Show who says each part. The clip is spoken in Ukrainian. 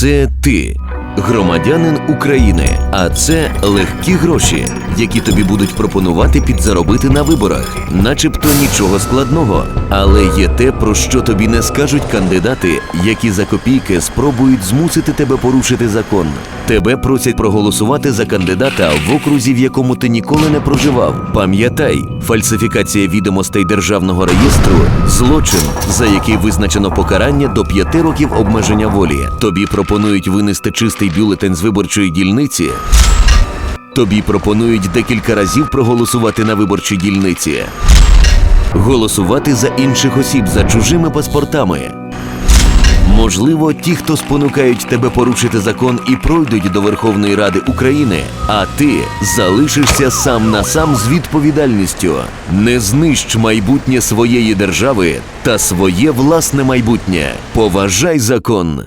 Speaker 1: Це ти, громадянин України. А це легкі гроші, які тобі будуть пропонувати підзаробити на виборах, начебто нічого складного. Але є те, про що тобі не скажуть кандидати, які за копійки спробують змусити тебе порушити закон. Тебе просять проголосувати за кандидата в окрузі, в якому ти ніколи не проживав. Пам'ятай, фальсифікація відомостей державного реєстру злочин, за який визначено покарання до п'яти років обмеження волі. Тобі пропонують винести чистий бюлетень з виборчої дільниці. Тобі пропонують декілька разів проголосувати на виборчій дільниці, голосувати за інших осіб за чужими паспортами. Можливо, ті, хто спонукають тебе порушити закон і пройдуть до Верховної Ради України, а ти залишишся сам на сам з відповідальністю. Не знищ майбутнє своєї держави та своє власне майбутнє. Поважай закон.